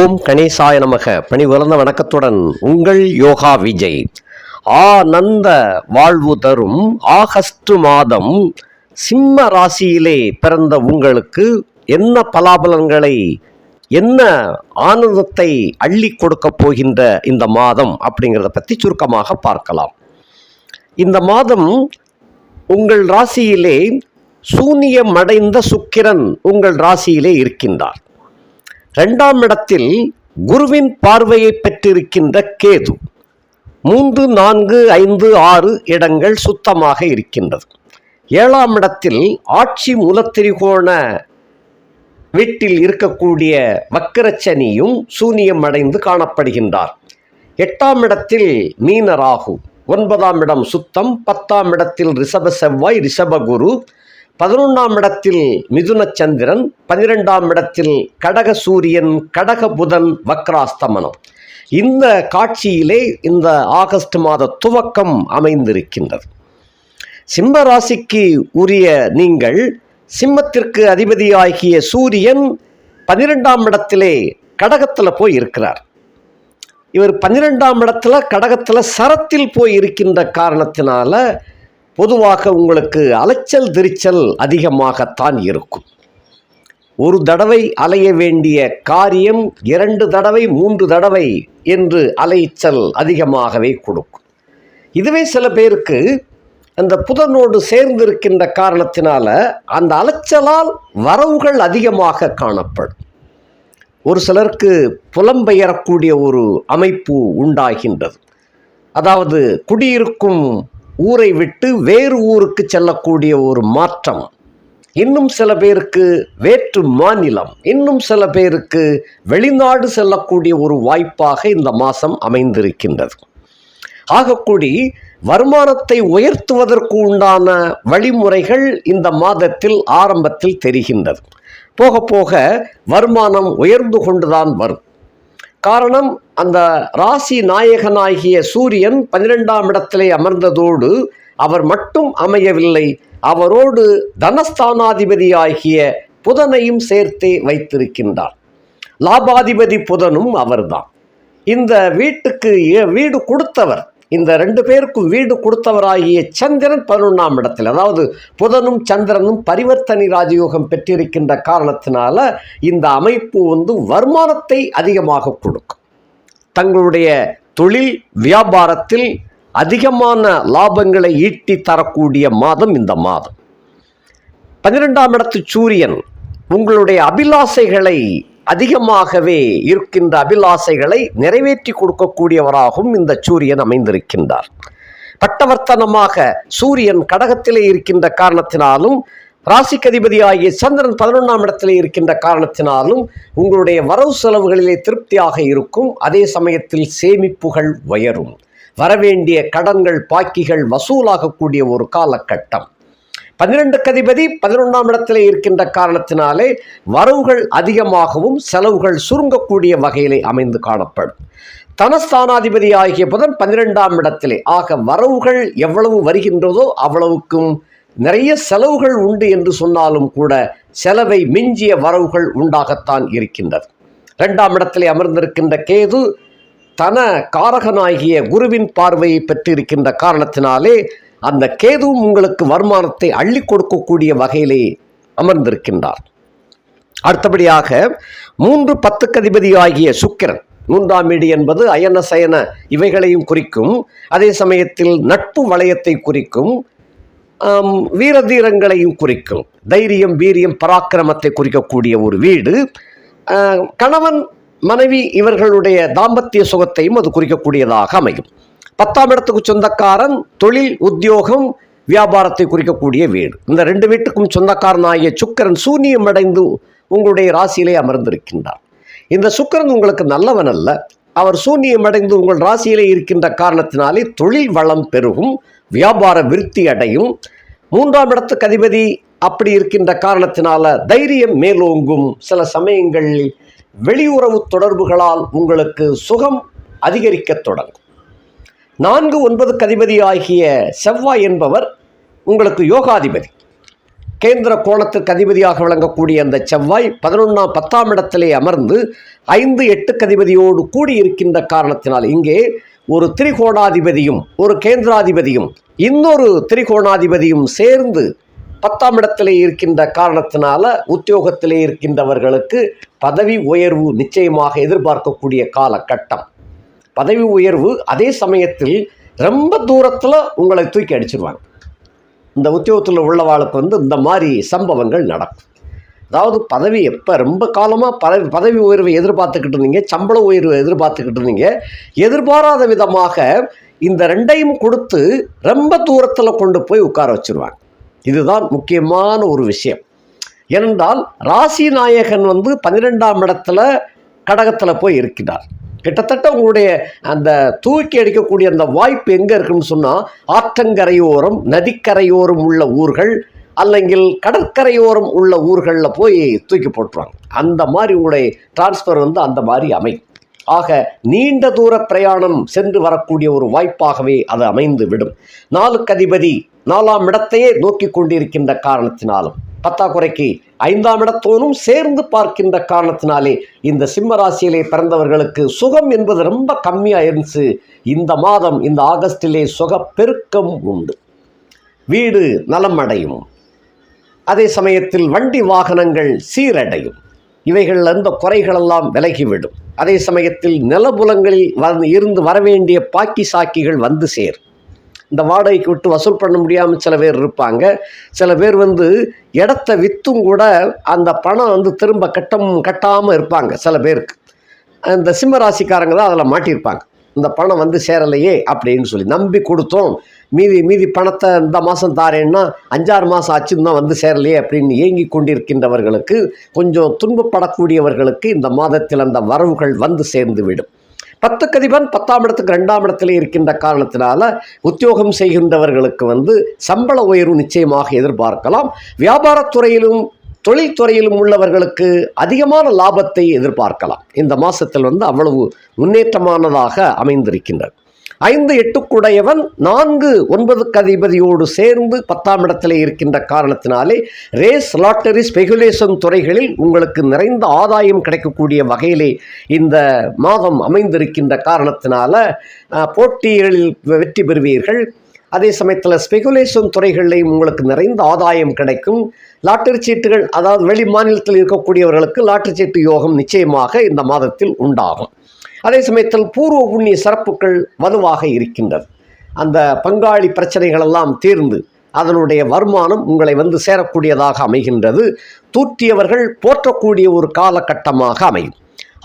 ஓம் கணேசாய நமக. பணி உலர்ந்த வணக்கத்துடன் உங்கள் யோகா விஜய். ஆனந்த வாழ்வு தரும் ஆகஸ்ட் மாதம் சிம்ம ராசியிலே பிறந்த உங்களுக்கு என்ன பலாபலன்களை என்ன ஆனந்தத்தை அள்ளி கொடுக்க போகின்ற இந்த மாதம் அப்படிங்கிறத பற்றி சுருக்கமாக பார்க்கலாம். இந்த மாதம் உங்கள் ராசியிலே சூனியமடைந்த சுக்கிரன் உங்கள் ராசியிலே இருக்கின்றார். இரண்டாம் இடத்தில் குருவின் பார்வையை பெற்றிருக்கின்ற கேது. மூன்று நான்கு ஐந்து ஆறு இடங்கள் சுத்தமாக இருக்கின்றது. ஏழாம் இடத்தில் ஆட்சி மூலத்திரிகோண வீட்டில் இருக்கக்கூடிய வக்கரச்சனியும் சூனியம் அடைந்து காணப்படுகின்றார். எட்டாம் இடத்தில் மீன ராகு ஒன்பதாம் இடம் சுத்தம். பத்தாம் இடத்தில் ரிஷப செவ்வாய் ரிஷபகுரு பதினொன்றாம் இடத்தில் மிதுன சந்திரன் பன்னிரெண்டாம் இடத்தில் கடக சூரியன் கடக புதன் வக்ராஸ்தமனம். இந்த காட்சியிலே இந்த ஆகஸ்ட் மாத துவக்கம் அமைந்திருக்கின்றது. சிம்ம ராசிக்கு உரிய நீங்கள் சிம்மத்திற்கு அதிபதியாகிய சூரியன் பன்னிரெண்டாம் இடத்திலே கடகத்தில் போய் இருக்கிறார். இவர் பன்னிரெண்டாம் இடத்துல கடகத்தில் சரத்தில் போய் இருக்கின்ற காரணத்தினால பொதுவாக உங்களுக்கு அலைச்சல் திருச்சல் அதிகமாகத்தான் இருக்கும். ஒரு தடவை அலைய வேண்டிய காரியம் இரண்டு தடவை மூன்று தடவை என்று அலைச்சல் அதிகமாகவே கொடுக்கும். இதுவே சில பேருக்கு அந்த புதனோடு சேர்ந்திருக்கின்ற காரணத்தினால அந்த அலைச்சலால் வரவுகள் அதிகமாக காணப்படும். ஒரு சிலருக்கு புலம்பெயரக்கூடிய ஒரு அமைப்பு உண்டாகின்றது. அதாவது குடியிருக்கும் ஊரை விட்டு வேறு ஊருக்கு செல்லக்கூடிய ஒரு மாற்றம். இன்னும் சில பேருக்கு வேற்று மாநிலம் இன்னும் சில பேருக்கு வெளிநாடு செல்லக்கூடிய ஒரு வாய்ப்பாக இந்த மாதம் அமைந்திருக்கின்றது. ஆகக்கூடி வருமானத்தை உயர்த்துவதற்கு உண்டான வழிமுறைகள் இந்த மாதத்தில் ஆரம்பத்தில் தெரிகின்றது. போக போக வருமானம் உயர்ந்து கொண்டுதான் வரும். காரணம் அந்த ராசி நாயகனாகிய சூரியன் பன்னிரெண்டாம் இடத்திலே அமர்ந்ததோடு அவர் மட்டும் அமையவில்லை. அவரோடு தனஸ்தானாதிபதியாகிய புதனையும் சேர்த்தே வைத்திருக்கின்றார். லாபாதிபதி புதனும் அவர்தான். இந்த வீட்டுக்கு ஏ- வீடு கொடுத்தவர் இந்த ரெண்டு பேருக்கும் வீடு கொடுத்தவராகிய சந்திரன் பதினொன்றாம் இடத்தில் அதாவது புதனும் சந்திரனும் பரிவர்த்தனை ராஜயோகம் பெற்றிருக்கின்ற காரணத்தினால இந்த அமைப்பு வந்து வருமானத்தை அதிகமாக கொடுக்கும். தங்களுடைய தொழில் வியாபாரத்தில் அதிகமான லாபங்களை ஈட்டி தரக்கூடிய மாதம் இந்த மாதம். பன்னிரெண்டாம் இடத்து சூரியன் உங்களுடைய அபிலாசைகளை அதிகமாகவே இருக்கின்ற அபிலாசைகளை நிறைவேற்றி கொடுக்கக்கூடியவராகவும் இந்த சூரியன் அமைந்திருக்கின்றார். பட்டவர்த்தனமாக சூரியன் கடகத்திலே இருக்கின்ற காரணத்தினாலும் ராசிக்கதிபதியாகிய சந்திரன் பதினொன்றாம் இடத்திலே இருக்கின்ற காரணத்தினாலும் உங்களுடைய வரவு செலவுகளிலே திருப்தியாக இருக்கும். அதே சமயத்தில் சேமிப்புகள் உயரும். வரவேண்டிய கடன்கள் பாக்கிகள் வசூலாகக்கூடிய ஒரு காலகட்டம். பன்னிரண்டு கதிபதி பதினொன்றாம் இடத்திலே இருக்கின்ற காரணத்தினாலே வரவுகள் அதிகமாகவும் செலவுகள் சுருங்கக்கூடிய வகையிலே அமைந்து காணப்படும். தனஸ்தானாதிபதி ஆகிய புதன் பன்னிரெண்டாம் இடத்திலே. ஆக வரவுகள் எவ்வளவு வருகின்றதோ அவ்வளவுக்கும் நிறைய செலவுகள் உண்டு என்று சொன்னாலும் கூட செலவை மிஞ்சிய வரவுகள் உண்டாகத்தான் இருக்கின்றது. இரண்டாம் இடத்திலே அமர்ந்திருக்கின்ற கேது தன காரகனாகிய குருவின் பார்வையை பெற்றிருக்கின்ற காரணத்தினாலே அந்த கேதுவும் உங்களுக்கு வருமானத்தை அள்ளி கொடுக்கக்கூடிய வகையிலே அமர்ந்திருக்கின்றார். அடுத்தபடியாக மூன்று பத்துக்கு ஆகிய சுக்கிரன் மூன்றாம் வீடு என்பது அயன சயன இவைகளையும் குறிக்கும் அதே சமயத்தில் நட்பு வளையத்தை குறிக்கும் வீரதீரங்களையும் குறிக்கும் தைரியம் வீரியம் பராக்கிரமத்தை குறிக்கக்கூடிய ஒரு வீடு. கணவன் மனைவி இவர்களுடைய தாம்பத்திய சுகத்தையும் அது குறிக்கக்கூடியதாக அமையும். பத்தாம் இடத்துக்கு சொந்தக்காரன் தொழில் உத்தியோகம் வியாபாரத்தை குறிக்கக்கூடிய வீடு. இந்த ரெண்டு வீட்டுக்கும் சொந்தக்காரனாகிய சுக்கரன் சூனியம் அடைந்து உங்களுடைய ராசியிலே அமர்ந்திருக்கின்றார். இந்த சுக்கரன் உங்களுக்கு நல்லவன் அல்ல. அவர் சூனியம் அடைந்து உங்கள் ராசியிலே இருக்கின்ற காரணத்தினாலே தொழில் வளம் பெருகும் வியாபார விருத்தி அடையும். மூன்றாம் இடத்துக்கு அதிபதி அப்படி இருக்கின்ற காரணத்தினால தைரியம் மேலோங்கும். சில சமயங்களில் வெளியுறவு தொடர்புகளால் உங்களுக்கு சுகம் அதிகரிக்கத் தொடங்கும். நான்கு ஒன்பது கதிபதி ஆகிய செவ்வாய் என்பவர் உங்களுக்கு யோகாதிபதி. கேந்திர கோணத்திற்கு அதிபதியாக விளங்கக்கூடிய அந்த செவ்வாய் பதினொன்றாம் பத்தாம் இடத்திலே அமர்ந்து ஐந்து எட்டு கதிபதியோடு கூடி இருக்கின்ற காரணத்தினால் இங்கே ஒரு திரிகோணாதிபதியும் ஒரு கேந்திராதிபதியும் இன்னொரு திரிகோணாதிபதியும் சேர்ந்து பத்தாம் இடத்திலே இருக்கின்ற காரணத்தினால உத்தியோகத்திலே இருக்கின்றவர்களுக்கு பதவி உயர்வு நிச்சயமாக எதிர்பார்க்கக்கூடிய காலகட்டம். பதவி உயர்வு அதே சமயத்தில் ரொம்ப தூரத்தில் உங்களை தூக்கி அடிச்சிருவாங்க. இந்த உத்தியோகத்தில் உள்ளவாளுக்கு வந்து இந்த மாதிரி சம்பவங்கள் நடக்கும். அதாவது பதவி எப்போ ரொம்ப காலமாக பதவி பதவி உயர்வை எதிர்பார்த்துக்கிட்டு இருந்தீங்க சம்பள உயர்வை எதிர்பார்த்துக்கிட்டு இருந்தீங்க எதிர்பாராத விதமாக இந்த ரெண்டையும் கொடுத்து ரொம்ப தூரத்தில் கொண்டு போய் உட்கார வச்சிருவாங்க. இதுதான் முக்கியமான ஒரு விஷயம். ஏனென்றால் ராசி நாயகன் வந்து பன்னிரெண்டாம் இடத்துல கடகத்தில் போய் இருக்கிறார் கிட்டத்தட்ட உங்களுடைய அந்த தூக்கி அடிக்கக்கூடிய அந்த வாய்ப்பு எங்கே இருக்குன்னு சொன்னால் ஆற்றங்கரையோரம் நதிக்கரையோரம் உள்ள ஊர்கள் அல்லங்கில் கடற்கரையோரம் உள்ள ஊர்களில் போய் தூக்கி போட்டுருவாங்க. அந்த மாதிரி உங்களுடைய டிரான்ஸ்ஃபர் வந்து அந்த மாதிரி அமையும் ஆக நீண்ட தூர பிரயாணம் சென்று வரக்கூடிய ஒரு வாய்ப்பாகவே அது அமைந்து விடும் நாலுக்கு அதிபதி நாலாம் இடத்தையே நோக்கி கொண்டிருக்கின்ற காரணத்தினாலும். பத்தாக்குறைக்கு ஐந்தாம் இடத்தோனும் சேர்ந்து பார்க்கின்ற காரணத்தினாலே இந்த சிம்ம ராசியிலே பிறந்தவர்களுக்கு சுகம் என்பது ரொம்ப கம்மியாக இருந்துச்சு. இந்த மாதம் இந்த ஆகஸ்டிலே சுகப்பெருக்கம் உண்டு. வீடு நலம் அடையும். அதே சமயத்தில் வண்டி வாகனங்கள் சீரடையும். இவைகளில் இருந்த குறைகளெல்லாம் விலகிவிடும். அதே சமயத்தில் நிலபுலங்களில் வந்து இருந்து வரவேண்டிய பாக்கி சாக்கிகள் வந்து சேரும். இந்த வாடகைக்கு விட்டு வசூல் பண்ண முடியாமல் சில பேர் இருப்பாங்க. சில பேர் வந்து இடத்த விற்றும் கூட அந்த பணம் வந்து திரும்ப கட்டம் கட்டாமல் இருப்பாங்க சில பேருக்கு. இந்த சிம்ம ராசிக்காரங்க தான் அதில் மாட்டியிருப்பாங்க. இந்த பணம் வந்து சேரலையே அப்படின்னு சொல்லி நம்பி கொடுத்தோம். மீதி மீதி பணத்தை இந்த மாதம் தாரேன்னா அஞ்சாறு மாதம் ஆச்சுன்னு தான் வந்து சேரலையே அப்படின்னு ஏங்கி கொண்டிருக்கின்றவர்களுக்கு கொஞ்சம் துன்பப்படக்கூடியவர்களுக்கு இந்த மாதத்தில் அந்த வரவுகள் வந்து சேர்ந்து விடும் பத்து கதிபன் பத்தாம் இடத்துக்கு ரெண்டாம் இடத்துல இருக்கின்ற காரணத்தினால உத்தியோகம் செய்கின்றவர்களுக்கு வந்து சம்பள உயர்வு நிச்சயமாக எதிர்பார்க்கலாம். வியாபாரத்துறையிலும் தொழில்துறையிலும் உள்ளவர்களுக்கு அதிகமான லாபத்தை எதிர்பார்க்கலாம். இந்த மாதத்தில் வந்து அவ்வளவு முன்னேற்றமானதாக அமைந்திருக்கின்றது. ஐந்து எட்டுக்குடையவன் நான்கு ஒன்பதுக்கு அதிபதியோடு சேர்ந்து பத்தாம் இடத்திலே இருக்கின்ற காரணத்தினாலே ரேஸ் லாட்டரி ஸ்பெகுலேஷன் துறைகளில் உங்களுக்கு நிறைந்த ஆதாயம் கிடைக்கக்கூடிய வகையிலே இந்த மாதம் அமைந்திருக்கின்ற காரணத்தினால போட்டிகளில் வெற்றி பெறுவீர்கள். அதே சமயத்தில் ஸ்பெகுலேஷன் துறைகளிலையும் உங்களுக்கு நிறைந்த ஆதாயம் கிடைக்கும். லாட்டரி சீட்டுகள் அதாவது வெளி மாநிலத்தில் இருக்கக்கூடியவர்களுக்கு லாட்டரி சீட்டு யோகம் நிச்சயமாக இந்த மாதத்தில் உண்டாகும். அதே சமயத்தில் பூர்வ புண்ணிய சிறப்புகள் வலுவாக இருக்கின்றது அந்த பங்காளி பிரச்சனைகள் எல்லாம் தீர்ந்து அதனுடைய வருமானம் உங்களை வந்து சேரக்கூடியதாக அமைகின்றது. தூற்றியவர்கள் போற்றக்கூடிய ஒரு காலகட்டமாக அமையும்.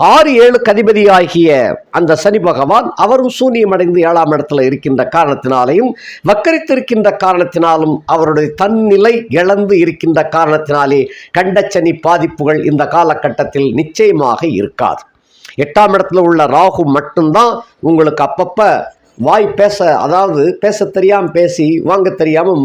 ஆறு ஏழு கதிபதியாகிய அந்த சனி பகவான் அவரும் சூன்யமடைந்து ஏழாம் இடத்துல இருக்கின்ற காரணத்தினாலேயும் வக்கரித்திருக்கின்ற காரணத்தினாலும் அவருடைய தன்னிலை இழந்து இருக்கின்ற காரணத்தினாலே கண்டச்சனி பாதிப்புகள் இந்த காலகட்டத்தில் நிச்சயமாக இருக்காது. எட்டாம் இடத்துல உள்ள ராகு மட்டும்தான் உங்களுக்கு அப்பப்போ வாய் பேச அதாவது பேச தெரியாமல் பேசி வாங்க தெரியாமல்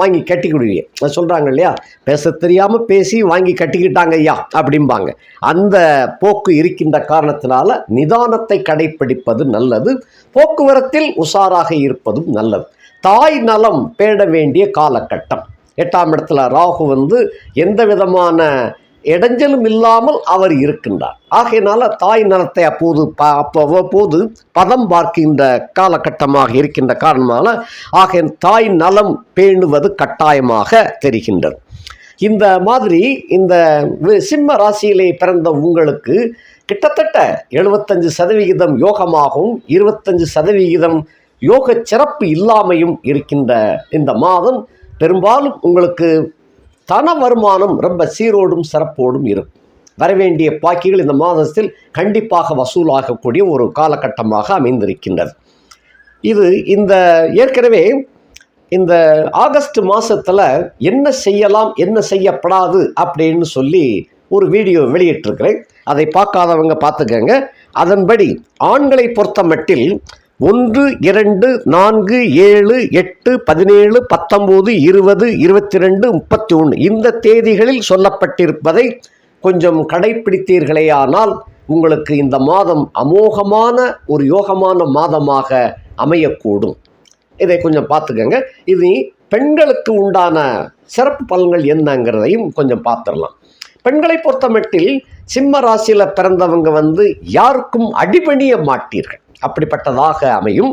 வாங்கி கட்டிக்கிடுவீங்க. சொல்கிறாங்க இல்லையா? பேச தெரியாமல் பேசி வாங்கி கட்டிக்கிட்டாங்க ஐயா அப்படிம்பாங்க. அந்த போக்கு இருக்கின்ற காரணத்தினால நிதானத்தை கடைப்பிடிப்பது நல்லது. போக்குவரத்தில் உஷாராக இருப்பதும் நல்லது. தாய் நலம் பேட வேண்டிய காலகட்டம். எட்டாம் இடத்துல ராகு வந்து எந்த விதமான இடைஞ்சலும் இல்லாமல் அவர் இருக்கின்றார். ஆகையினால தாய் நலத்தை அப்போது ப அப்போ அவ்வப்போது பதம் பார்க்கின்ற காலகட்டமாக இருக்கின்ற காரணமாக ஆக தாய் நலம் பேணுவது கட்டாயமாக தெரிகின்றது. இந்த மாதிரி இந்த சிம்ம ராசியிலே பிறந்த உங்களுக்கு கிட்டத்தட்ட எழுபத்தஞ்சு சதவிகிதம் யோகமாகவும் இருபத்தஞ்சு சதவிகிதம் யோக சிறப்பு இல்லாமையும் இருக்கின்ற இந்த மாதம் பெரும்பாலும் உங்களுக்கு தன வருமானம் ரொம்ப சீரோடும் சிறப்போடும் இருக்கும். வரவேண்டிய பாக்கிகள் இந்த மாதத்தில் கண்டிப்பாக வசூலாகக்கூடிய ஒரு காலகட்டமாக அமைந்திருக்கின்றது. இது இந்த ஏற்கனவே இந்த ஆகஸ்ட் மாதத்தில் என்ன செய்யலாம் என்ன செய்யப்படாது அப்படின்னு சொல்லி ஒரு வீடியோ வெளியிட்டிருக்கிறேன். அதை பார்க்காதவங்க பார்த்துக்கங்க. அதன்படி ஆண்களை பொறுத்த மட்டில் ஒன்று இரண்டு நான்கு ஏழு எட்டு பதினேழு பத்தொம்போது இருபது இருபத்தி ரெண்டு முப்பத்தி ஒன்று இந்த தேதிகளில் சொல்லப்பட்டிருப்பதை கொஞ்சம் கடைப்பிடித்தீர்களேயானால் உங்களுக்கு இந்த மாதம் அமோகமான ஒரு யோகமான மாதமாக அமையக்கூடும். இதை கொஞ்சம் பார்த்துக்கங்க. இது பெண்களுக்கு உண்டான சிறப்பு பலன்கள் என்னங்கிறதையும் கொஞ்சம் பார்த்துடலாம். பெண்களை பொறுத்தமட்டில் சிம்ம ராசியில் பிறந்தவங்க வந்து யாருக்கும் அடிபணிய மாட்டீர்கள். அப்படிப்பட்டதாக அமையும்.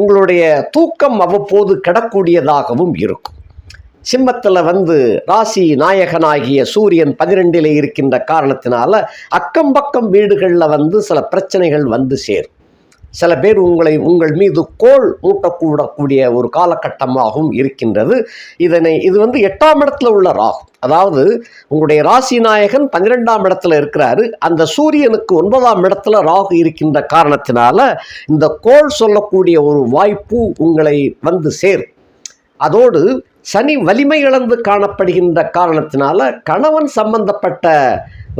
உங்களுடைய தூக்கம் அவ்வப்போது கிடக்கூடியதாகவும் இருக்கும். சிம்மத்தில் வந்து ராசி நாயகனாகிய சூரியன் பதிரெண்டில் இருக்கின்ற காரணத்தினால அக்கம் பக்கம் வீடுகளில் வந்து சில பிரச்சனைகள் வந்து சேரும். சில பேர் உங்களை உங்கள் மீது கோல் மூட்டக்கூடக்கூடிய ஒரு காலகட்டமாகவும் இருக்கின்றது. இதனை இது வந்து எட்டாம் இடத்துல உள்ள ராகு. அதாவது உங்களுடைய ராசி நாயகன் பன்னிரெண்டாம் இடத்துல இருக்கிறாரு. அந்த சூரியனுக்கு ஒன்பதாம் இடத்துல ராகு இருக்கின்ற காரணத்தினால இந்த கோல் சொல்லக்கூடிய ஒரு வாய்ப்பு உங்களை வந்து சேரும். அதோடு சனி வலிமை இழந்து காணப்படுகின்ற காரணத்தினால கணவன் சம்பந்தப்பட்ட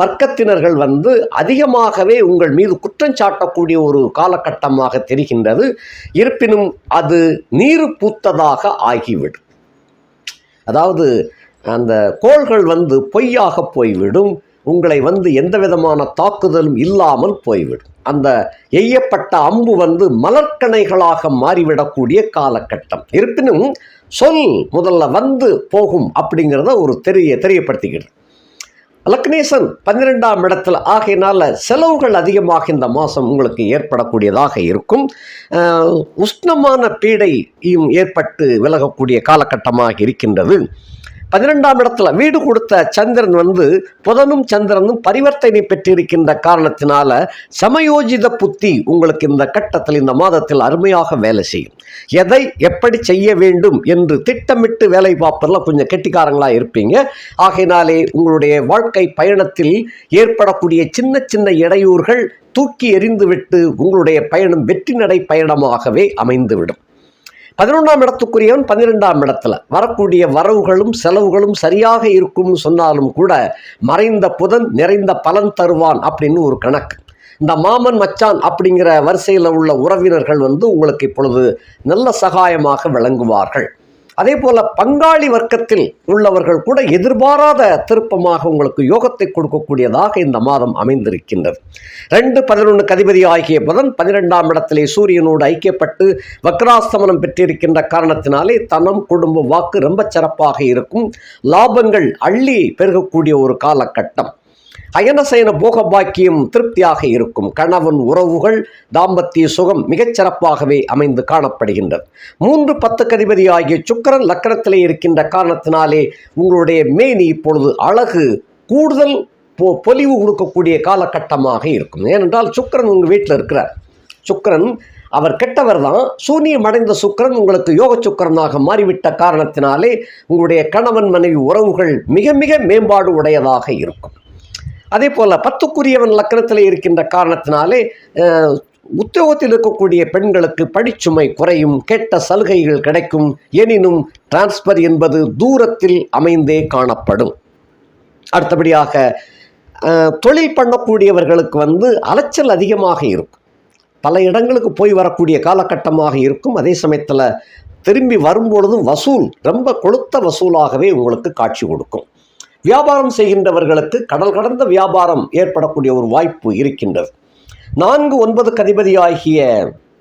வர்க்கத்தினர்கள் வந்து அதிகமாகவே உங்கள் மீது குற்றம் சாட்டக்கூடிய ஒரு காலகட்டமாக தெரிகின்றது. இருப்பினும் அது நீர் பூத்ததாக ஆகிவிடும். அதாவது அந்த கோள்கள் வந்து பொய்யாக போய்விடும். உங்களை வந்து எந்த விதமான தாக்குதலும் இல்லாமல் போய்விடும். அந்த எய்யப்பட்ட அம்பு வந்து மலர்கணைகளாக மாறிவிடக்கூடிய காலகட்டம். இருப்பினும் சொல் முதல்ல வந்து போகும் அப்படிங்கிறத ஒரு தெரிய தெரியப்படுத்திக்கிறது லக்னேசன் பன்னிரெண்டாம் இடத்தில் ஆகையினால் செலவுகள் அதிகமாக இந்த மாதம் உங்களுக்கு ஏற்படக்கூடியதாக இருக்கும். உஷ்ணமான பீடையும் ஏற்பட்டு விலகக்கூடிய காலகட்டமாக இருக்கின்றது. பன்னிரெண்டாம் இடத்துல வீடு கொடுத்த சந்திரன் வந்து புதனும் சந்திரனும் பரிவர்த்தனை பெற்றிருக்கின்ற காரணத்தினால சமயோஜித புத்தி உங்களுக்கு இந்த கட்டத்தில் இந்த மாதத்தில் அருமையாக வேலை செய்யும். எதை எப்படி செய்ய வேண்டும் என்று திட்டமிட்டு வேலை பார்ப்பதில் கொஞ்சம் கெட்டிக்காரங்களாக இருப்பீங்க. ஆகையினாலே உங்களுடைய வாழ்க்கை பயணத்தில் ஏற்படக்கூடிய சின்ன சின்ன இடையூறுகள் தூக்கி எறிந்துவிட்டு உங்களுடைய பயணம் வெற்றி நடை பயணமாகவே அமைந்துவிடும். பதினொன்றாம் இடத்துக்குரியவன் பன்னிரெண்டாம் இடத்துல. வரக்கூடிய வரவுகளும் செலவுகளும் சரியாக இருக்கும்னு சொன்னாலும் கூட மறைந்த புதன் நிறைந்த பலன் தருவான் அப்படின்னு ஒரு கணக்கு. இந்த மாமன் மச்சான் அப்படிங்கிற வரிசையில் உள்ள உறவினர்கள் வந்து உங்களுக்கு இப்பொழுது நல்ல சகாயமாக விளங்குவார்கள். அதே போல் பங்காளி வர்க்கத்தில் உள்ளவர்கள் கூட எதிர்பாராத திருப்பமாக உங்களுக்கு யோகத்தை கொடுக்கக்கூடியதாக இந்த மாதம் அமைந்திருக்கின்றது. ரெண்டு பதினொன்று கதிபதி ஆகிய புதன் பன்னிரெண்டாம் இடத்திலே சூரியனோடு ஐக்கியப்பட்டு வக்ராஸ்தமனம் பெற்றிருக்கின்ற காரணத்தினாலே தனம் குடும்ப வாக்கு ரொம்ப சிறப்பாக இருக்கும். லாபங்கள் அள்ளி பெருகக்கூடிய ஒரு காலகட்டம். அயனசயன போக பாக்கியம் திருப்தியாக இருக்கும். கணவன் உறவுகள் தாம்பத்திய சுகம் மிகச்சிறப்பாகவே அமைந்து காணப்படுகின்றது. மூன்று பத்து கதிபதி ஆகிய சுக்கிரன் லக்கணத்திலே இருக்கின்ற காரணத்தினாலே உங்களுடைய மேனி இப்பொழுது அழகு கூடுதல் பொ பொலிவு கொடுக்கக்கூடிய காலகட்டமாக இருக்கும். ஏனென்றால் சுக்கிரன் உங்கள் வீட்டில் இருக்கிறார். சுக்கரன் அவர் கெட்டவர் தான். சூனியம் அடைந்த சுக்கிரன் உங்களுக்கு யோக சுக்கிரனாக மாறிவிட்ட காரணத்தினாலே உங்களுடைய கணவன் மனைவி உறவுகள் மிக மிக மேம்பாடு உடையதாக இருக்கும். அதே போல் பத்துக்குரியவன் லக்கணத்தில் இருக்கின்ற காரணத்தினாலே உத்தியோகத்தில் இருக்கக்கூடிய பெண்களுக்கு படிச்சுமை குறையும் கெட்ட சலுகைகள் கிடைக்கும். எனினும் டிரான்ஸ்பர் என்பது தூரத்தில் அமைந்தே காணப்படும். அடுத்தபடியாக தொழில் பண்ணக்கூடியவர்களுக்கு வந்து அலைச்சல் அதிகமாக இருக்கும். பல இடங்களுக்கு போய் வரக்கூடிய காலகட்டமாக இருக்கும். அதே சமயத்தில் திரும்பி வரும்பொழுதும் வசூல் ரொம்ப கொளுத்த வசூலாகவே உங்களுக்கு காட்சி கொடுக்கும். வியாபாரம் செய்கின்றவர்களுக்கு கடல் கடந்த வியாபாரம் ஏற்படக்கூடிய ஒரு வாய்ப்பு இருக்கின்றது. நான்கு ஒன்பது கதிபதியாகிய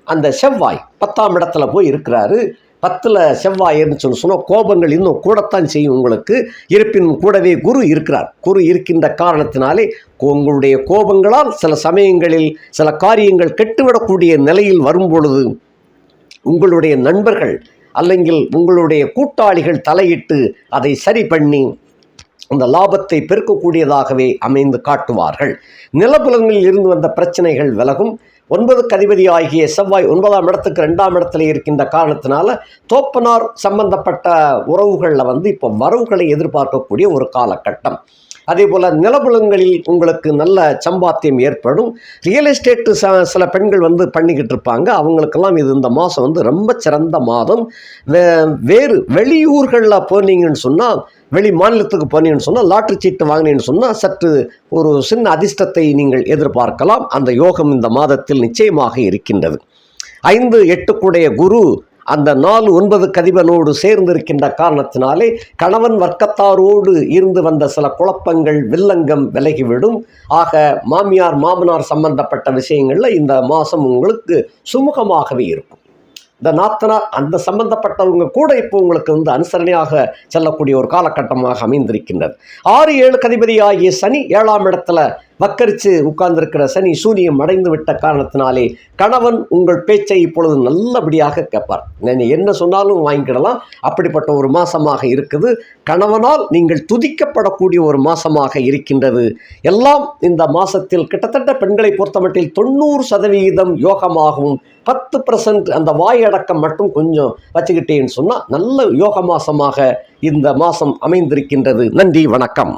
அந்த செவ்வாய் பத்தாம் இடத்துல போய் இருக்கிறாரு. பத்தில் செவ்வாய் சொல்லி சொன்னால் கோபங்கள் இன்னும் கூடத்தான் செய்யும் உங்களுக்கு. இருப்பினும் கூடவே குரு இருக்கிறார். குரு இருக்கின்ற காரணத்தினாலே உங்களுடைய கோபங்களால் சில சமயங்களில் சில காரியங்கள் கெட்டுவிடக்கூடிய நிலையில் வரும்பொழுது உங்களுடைய நண்பர்கள் அல்லங்கில் உங்களுடைய கூட்டாளிகள் தலையிட்டு அதை சரி பண்ணி அந்த லாபத்தை பெருக்கக்கூடியதாகவே அமைந்து காட்டுவார்கள். நிலப்புலங்களில் இருந்து வந்த பிரச்சனைகள் விலகும். ஒன்பது கதிபதி ஆகிய செவ்வாய் ஒன்பதாம் இடத்துக்கு ரெண்டாம் இடத்துல இருக்கின்ற காரணத்தினால தோப்பனார் சம்பந்தப்பட்ட உறவுகளில் வந்து இப்போ வரவுகளை எதிர்பார்க்கக்கூடிய ஒரு காலகட்டம். அதே போல் நிலபுலங்களில் உங்களுக்கு நல்ல சம்பாத்தியம் ஏற்படும். ரியல் எஸ்டேட்டு ச சில பெண்கள் வந்து பண்ணிக்கிட்டு இருப்பாங்க. அவங்களுக்கெல்லாம் இது இந்த மாதம் வந்து ரொம்ப சிறந்த மாதம். வே வேறு வெளியூர்களில் போனீங்கன்னு சொன்னால் வெளி மாநிலத்துக்கு போனீங்கன்னு சொன்னால் லாட்டரி சீட்டு வாங்கினீங்கன்னு சொன்னால் சற்று ஒரு சின்ன அதிர்ஷ்டத்தை நீங்கள் எதிர்பார்க்கலாம். அந்த யோகம் இந்த மாதத்தில் நிச்சயமாக இருக்கின்றது. ஐந்து எட்டுக்குடைய குரு அந்த நாலு ஒன்பது கதிபனோடு சேர்ந்திருக்கின்ற காரணத்தினாலே கணவன் வர்க்கத்தாரோடு இருந்து வந்த சில குழப்பங்கள் வில்லங்கம் விலகிவிடும். ஆக மாமியார் மாமனார் சம்பந்தப்பட்ட விஷயங்களில் இந்த மாதம் உங்களுக்கு சுமூகமாகவே இருக்கும். இந்த நாத்தனார் அந்த சம்பந்தப்பட்டவங்க கூட இப்போ உங்களுக்கு வந்து அனுசரணையாக செல்லக்கூடிய ஒரு காலகட்டமாக அமைந்திருக்கின்றது. ஆறு ஏழு கதிபதி ஆகிய சனி ஏழாம் இடத்துல வக்கரித்து உட்கார்ந்திருக்கிற சனி சூரியன் அடைந்து விட்ட காரணத்தினாலே கணவன் உங்கள் பேச்சை இப்பொழுது நல்லபடியாக கேட்பார். நீ என்ன சொன்னாலும் வாங்கிக்கிடலாம். அப்படிப்பட்ட ஒரு மாசமாக இருக்குது. கணவனால் நீங்கள் துதிக்கப்படக்கூடிய ஒரு மாசமாக இருக்கின்றது. எல்லாம் இந்த மாசத்தில் கிட்டத்தட்ட பெண்களை பொறுத்தமட்டில் தொண்ணூறு சதவிகிதம் யோகமாகவும் பத்து பர்சன்ட் அந்த வாயடக்கம் மட்டும் கொஞ்சம் வச்சுக்கிட்டேன்னு சொன்னால் நல்ல யோக மாசமாக இந்த மாதம் அமைந்திருக்கின்றது. நன்றி வணக்கம்.